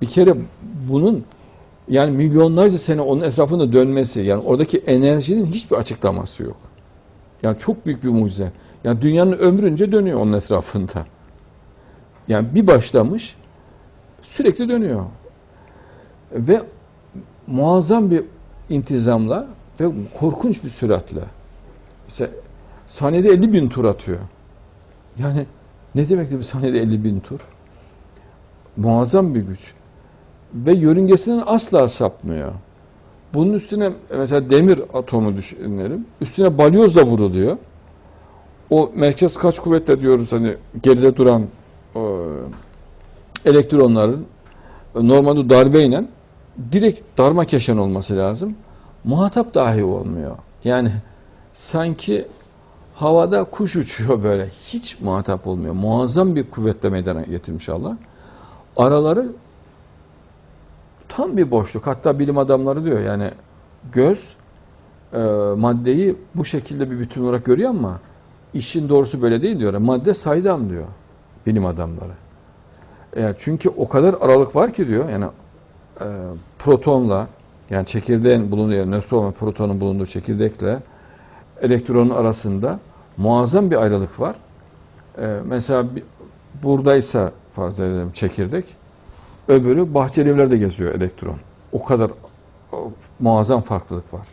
Bir kere bunun yani milyonlarca sene onun etrafında dönmesi yani oradaki enerjinin hiçbir açıklaması yok. Yani çok büyük bir mucize. Yani dünyanın ömrünce dönüyor onun etrafında. Yani bir başlamış sürekli dönüyor. Ve muazzam bir intizamla ve korkunç bir süratle. Mesela saniyede 50 bin tur atıyor. Yani ne demektir bir saniyede 50 bin tur? Muazzam bir güç. Ve yörüngesinden asla sapmıyor. Bunun üstüne mesela demir atomu düşünelim. Üstüne balyozla vuruluyor. O merkez kaç kuvvetle diyoruz hani geride duran o, elektronların normalde darbeyle direkt darma keşen olması lazım. Muhatap dahi olmuyor. Yani sanki havada kuş uçuyor böyle. Hiç muhatap olmuyor. Muazzam bir kuvvetle meydana getirmiş Allah. Araları tam bir boşluk. Hatta bilim adamları diyor yani göz e, maddeyi bu şekilde bir bütün olarak görüyor ama işin doğrusu böyle değil diyor. Madde saydam diyor bilim adamları. E, çünkü o kadar aralık var ki diyor yani e, protonla yani çekirdeğin bulunduğu yer, nötron ve protonun bulunduğu çekirdekle elektronun arasında muazzam bir ayrılık var. E, mesela buradaysa farz edelim çekirdek, öbürü bahçeli evlerde geziyor elektron. O kadar o, muazzam farklılık var.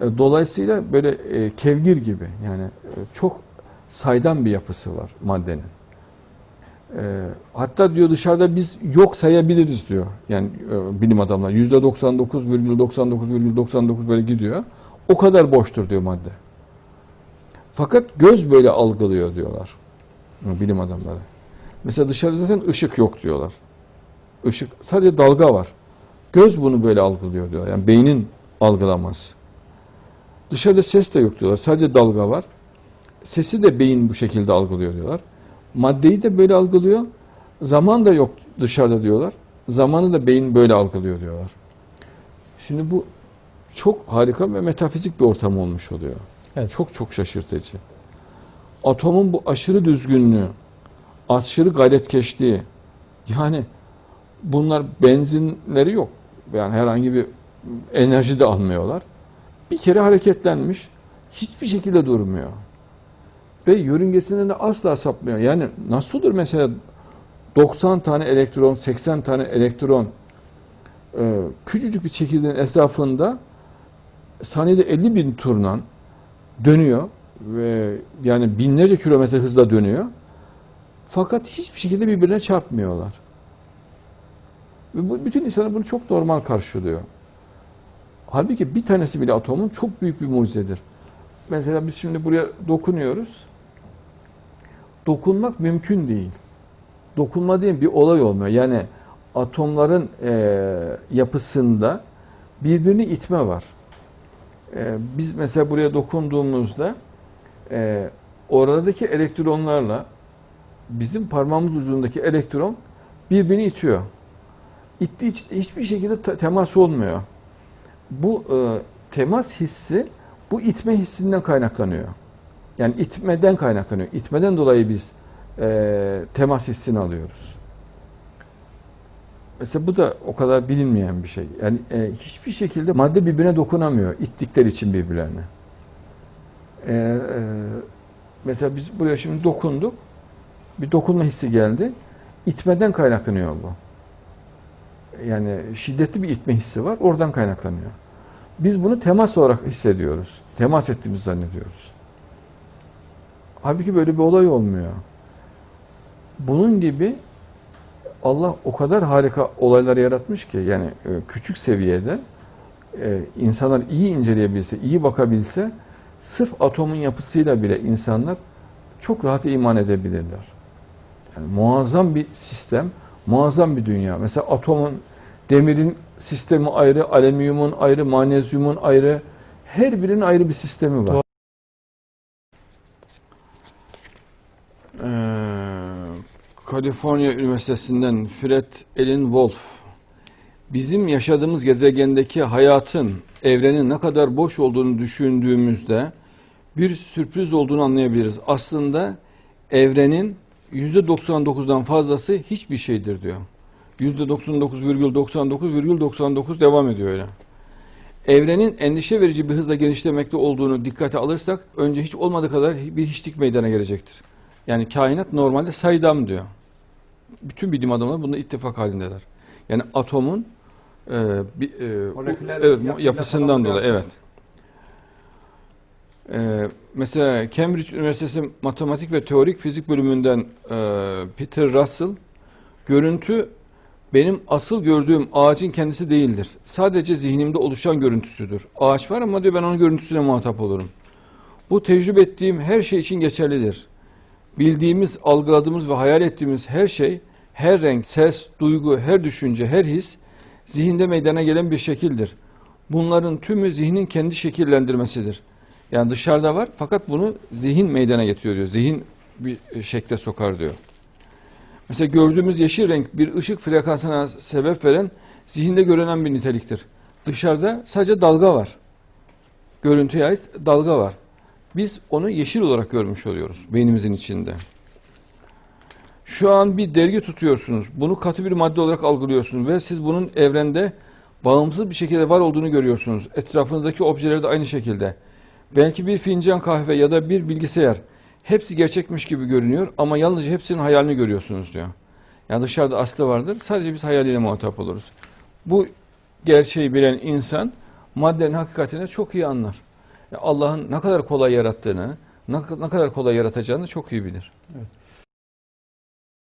E, dolayısıyla böyle e, kevgir gibi yani e, çok saydam bir yapısı var maddenin. E, hatta diyor dışarıda biz yok sayabiliriz diyor. Yani e, bilim adamlar yüzde 99,99,99 böyle gidiyor. O kadar boştur diyor madde. Fakat göz böyle algılıyor diyorlar bilim adamları. Mesela dışarıda zaten ışık yok diyorlar. Işık sadece dalga var. Göz bunu böyle algılıyor diyorlar. Yani beynin algılaması. Dışarıda ses de yok diyorlar. Sadece dalga var. Sesi de beyin bu şekilde algılıyor diyorlar. Maddeyi de böyle algılıyor. Zaman da yok dışarıda diyorlar. Zamanı da beyin böyle algılıyor diyorlar. Şimdi bu çok harika ve metafizik bir ortam olmuş oluyor. Evet. Çok çok şaşırtıcı. Atomun bu aşırı düzgünlüğü, aşırı gayretkeşliği, yani bunlar benzinleri yok. Yani herhangi bir enerji de almıyorlar. Bir kere hareketlenmiş, hiçbir şekilde durmuyor. Ve yörüngesinden de asla sapmıyor. Yani nasıl olur mesela 90 tane elektron, 80 tane elektron e, küçücük bir çekirdeğin etrafında saniyede 50 bin turla dönüyor ve yani binlerce kilometre hızla dönüyor. Fakat hiçbir şekilde birbirine çarpmıyorlar. Ve bu, bütün insanlar bunu çok normal karşılıyor. Halbuki bir tanesi bile atomun çok büyük bir mucizedir. Mesela biz şimdi buraya dokunuyoruz. Dokunmak mümkün değil. Dokunma değil bir olay olmuyor. Yani atomların e, yapısında birbirini itme var. E, biz mesela buraya dokunduğumuzda e, oradaki elektronlarla bizim parmağımız ucundaki elektron birbirini itiyor. İttiği için hiçbir şekilde te- temas olmuyor. Bu e, temas hissi bu itme hissinden kaynaklanıyor. Yani itmeden kaynaklanıyor. İtmeden dolayı biz e, temas hissini alıyoruz. Mesela bu da o kadar bilinmeyen bir şey. Yani e, hiçbir şekilde madde birbirine dokunamıyor ittikleri için birbirlerine. E, e, mesela biz buraya şimdi dokunduk. Bir dokunma hissi geldi. İtmeden kaynaklanıyor bu. Yani şiddetli bir itme hissi var. Oradan kaynaklanıyor. Biz bunu temas olarak hissediyoruz. Temas ettiğimizi zannediyoruz. Halbuki böyle bir olay olmuyor. Bunun gibi Allah o kadar harika olaylar yaratmış ki yani e, küçük seviyede e, insanlar iyi inceleyebilse, iyi bakabilse sırf atomun yapısıyla bile insanlar çok rahat iman edebilirler. Yani muazzam bir sistem, muazzam bir dünya. Mesela atomun, demirin sistemi ayrı, alüminyumun ayrı, manyezyumun ayrı, her birinin ayrı bir sistemi var. Ee, Kaliforniya Üniversitesi'nden Fred Elin Wolf bizim yaşadığımız gezegendeki hayatın, evrenin ne kadar boş olduğunu düşündüğümüzde bir sürpriz olduğunu anlayabiliriz. Aslında evrenin %99'dan fazlası hiçbir şeydir diyor. %99,99,99 devam ediyor öyle. Evrenin endişe verici bir hızla genişlemekte olduğunu dikkate alırsak önce hiç olmadığı kadar bir hiçlik meydana gelecektir. Yani kainat normalde saydam diyor. Bütün bilim adamları bunda ittifak halindeler. Yani atomun e, bir, e, Moleküler evet, yapıyla yapısından dolayı biraz- evet. E, mesela Cambridge Üniversitesi Matematik ve Teorik Fizik bölümünden e, Peter Russell görüntü benim asıl gördüğüm ağacın kendisi değildir. Sadece zihnimde oluşan görüntüsüdür. Ağaç var ama diyor ben onun görüntüsüne muhatap olurum. Bu tecrübe ettiğim her şey için geçerlidir. Bildiğimiz, algıladığımız ve hayal ettiğimiz her şey, her renk, ses, duygu, her düşünce, her his zihinde meydana gelen bir şekildir. Bunların tümü zihnin kendi şekillendirmesidir. Yani dışarıda var fakat bunu zihin meydana getiriyor diyor. Zihin bir şekle sokar diyor. Mesela gördüğümüz yeşil renk bir ışık frekansına sebep veren zihinde görünen bir niteliktir. Dışarıda sadece dalga var. Görüntüye ait dalga var. Biz onu yeşil olarak görmüş oluyoruz beynimizin içinde. Şu an bir dergi tutuyorsunuz. Bunu katı bir madde olarak algılıyorsunuz ve siz bunun evrende bağımsız bir şekilde var olduğunu görüyorsunuz. Etrafınızdaki objeler de aynı şekilde. Belki bir fincan kahve ya da bir bilgisayar hepsi gerçekmiş gibi görünüyor ama yalnızca hepsinin hayalini görüyorsunuz diyor. Yani dışarıda aslı vardır. Sadece biz hayaliyle muhatap oluruz. Bu gerçeği bilen insan maddenin hakikatini çok iyi anlar. Allah'ın ne kadar kolay yarattığını, ne kadar kolay yaratacağını çok iyi bilir. Evet.